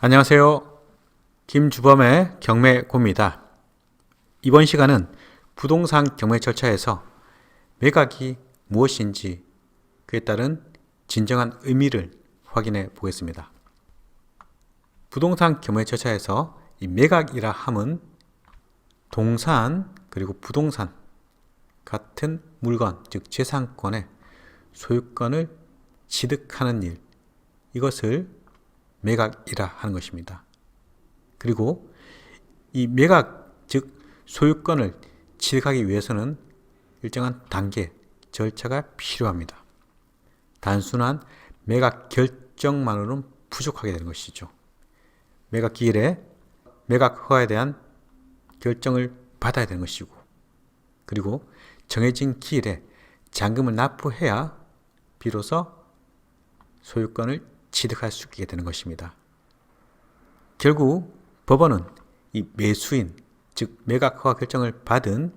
안녕하세요. 김주범의 경매고입니다. 이번 시간은 부동산 경매 절차에서 매각이 무엇인지 그에 따른 진정한 의미를 확인해 보겠습니다. 부동산 경매 절차에서 이 매각이라 함은 동산 그리고 부동산 같은 물건 즉 재산권의 소유권을 취득하는 일 이것을 매각이라 하는 것입니다. 그리고 이 매각 즉 소유권을 취득하기 위해서는 일정한 단계 절차가 필요합니다. 단순한 매각 결정만으로는 부족하게 되는 것이죠. 매각 기일에 매각 허가에 대한 결정을 받아야 되는 것이고 그리고 정해진 기일에 잔금을 납부해야 비로소 소유권을 취득할 수 있게 되는 것입니다. 결국 법원은 이 매수인, 즉 매각 허가 결정을 받은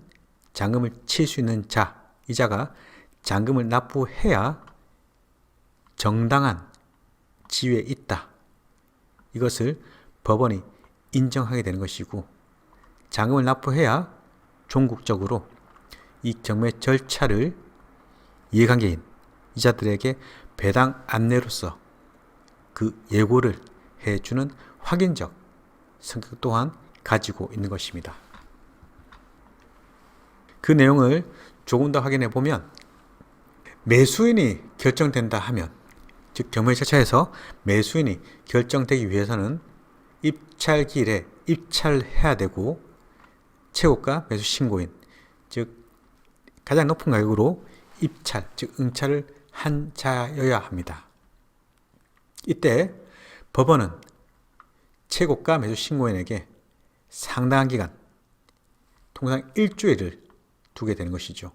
잔금을 칠 수 있는 자, 이자가 잔금을 납부해야 정당한 지위에 있다. 이것을 법원이 인정하게 되는 것이고 잔금을 납부해야 종국적으로 이 경매 절차를 이해관계인 이자들에게 배당 안내로서 그 예고를 해주는 확인적 성격 또한 가지고 있는 것입니다. 그 내용을 조금 더 확인해 보면 매수인이 결정된다 하면 즉 경매 절차에서 매수인이 결정되기 위해서는 입찰기일에 입찰해야 되고 최고가 매수 신고인 즉 가장 높은 가격으로 입찰 즉 응찰을 한 자여야 합니다. 이때 법원은 최고가 매수 신고인에게 상당한 기간, 통상 일주일을 두게 되는 것이죠.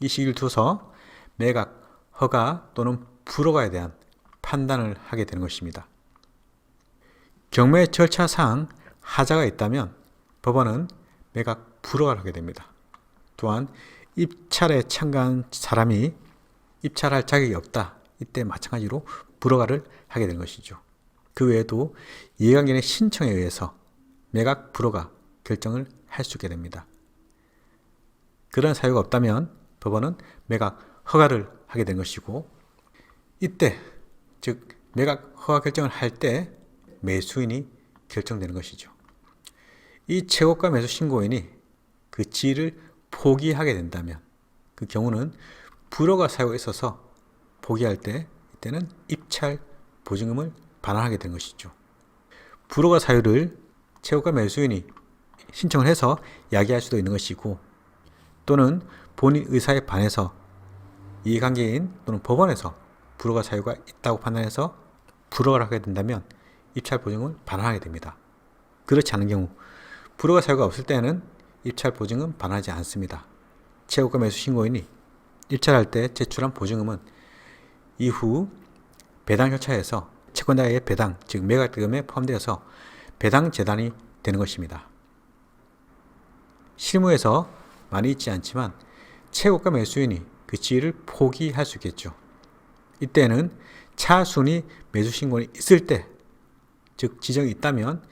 이 시기를 두서 매각, 허가 또는 불허가에 대한 판단을 하게 되는 것입니다. 경매 절차상 하자가 있다면 법원은 매각 불허가를 하게 됩니다. 또한 입찰에 참가한 사람이 입찰할 자격이 없다. 이때 마찬가지로 불허가를 하게 되는 것이죠. 그 외에도 이해관계의 신청에 의해서 매각 불허가 결정을 할 수 있게 됩니다. 그런 사유가 없다면 법원은 매각 허가를 하게 된 것이고 이때 즉 매각 허가 결정을 할 때 매수인이 결정되는 것이죠. 이 최고가 매수 신고인이 그 지위를 포기하게 된다면 그 경우는 불허가 사유가 있어서 포기할 때 이때는 입찰 보증금을 반환하게 된 것이죠. 불허가 사유를 최고가 매수인이 신청을 해서 야기할 수도 있는 것이고 또는 본인 의사에 반해서 이해관계인 또는 법원에서 불허가 사유가 있다고 판단해서 불허를 하게 된다면 입찰 보증을 반환하게 됩니다. 그렇지 않은 경우 불허가 사유가 없을 때는 입찰 보증은 반환하지 않습니다. 최고가 매수 신고인이 입찰할 때 제출한 보증금은 이후 배당 절차에서 채권자의 배당, 즉 매각대금에 포함되어서 배당 재단이 되는 것입니다. 실무에서 많이 있지 않지만 최고가 매수인이 그 지위를 포기할 수 있겠죠. 이때는 차순위 매수 신고이 있을 때, 즉 지정이 있다면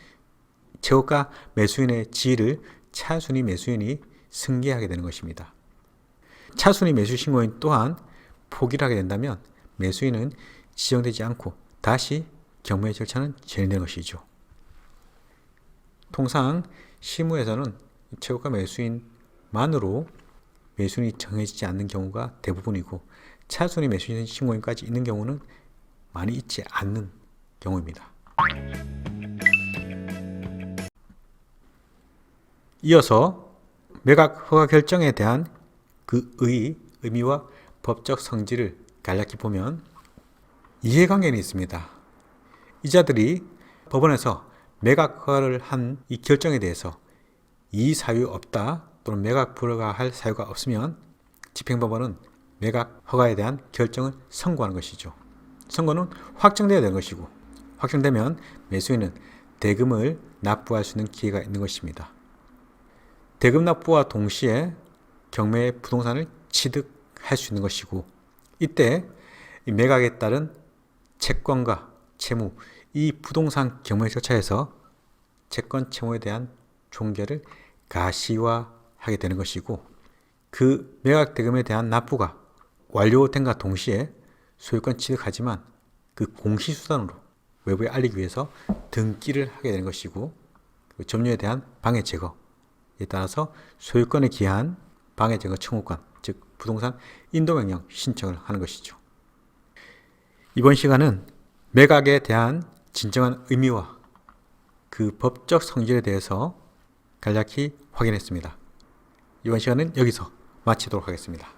최고가 매수인의 지위를 차순위 매수인이 승계하게 되는 것입니다. 차순위 매수 신고인 또한 포기를 하게 된다면 매수인은 지정되지 않고 다시 경매 절차는 진행되는 것이죠. 통상 실무에서는 최고가 매수인만으로 매수인이 정해지지 않는 경우가 대부분이고 차순위 매수인 신고인까지 있는 경우는 많이 있지 않는 경우입니다. 이어서 매각 허가 결정에 대한 그 의, 의미와 법적 성질을 간략히 보면 이해관계는 있습니다. 이자들이 법원에서 매각 허가를 한이 결정에 대해서 이 사유 없다 또는 매각 불허가할 사유가 없으면 집행법원은 매각 허가에 대한 결정을 선고하는 것이죠. 선고는 확정되어야 되는 것이고 확정되면 매수인은 대금을 납부할 수 있는 기회가 있는 것입니다. 대금 납부와 동시에 경매의 부동산을 취득할 수 있는 것이고 이때 매각에 따른 채권과 채무 이 부동산 경매 절차에서 채권 채무에 대한 종결을 가시화하게 되는 것이고 그 매각 대금에 대한 납부가 완료된과 동시에 소유권 취득하지만 그 공시수단으로 외부에 알리기 위해서 등기를 하게 되는 것이고 그 점유에 대한 방해 제거에 따라서 소유권에 기한 방해 제거 청구권 즉 부동산 인도 명령 신청을 하는 것이죠. 이번 시간은 매각에 대한 진정한 의미와 그 법적 성질에 대해서 간략히 확인했습니다. 이번 시간은 여기서 마치도록 하겠습니다.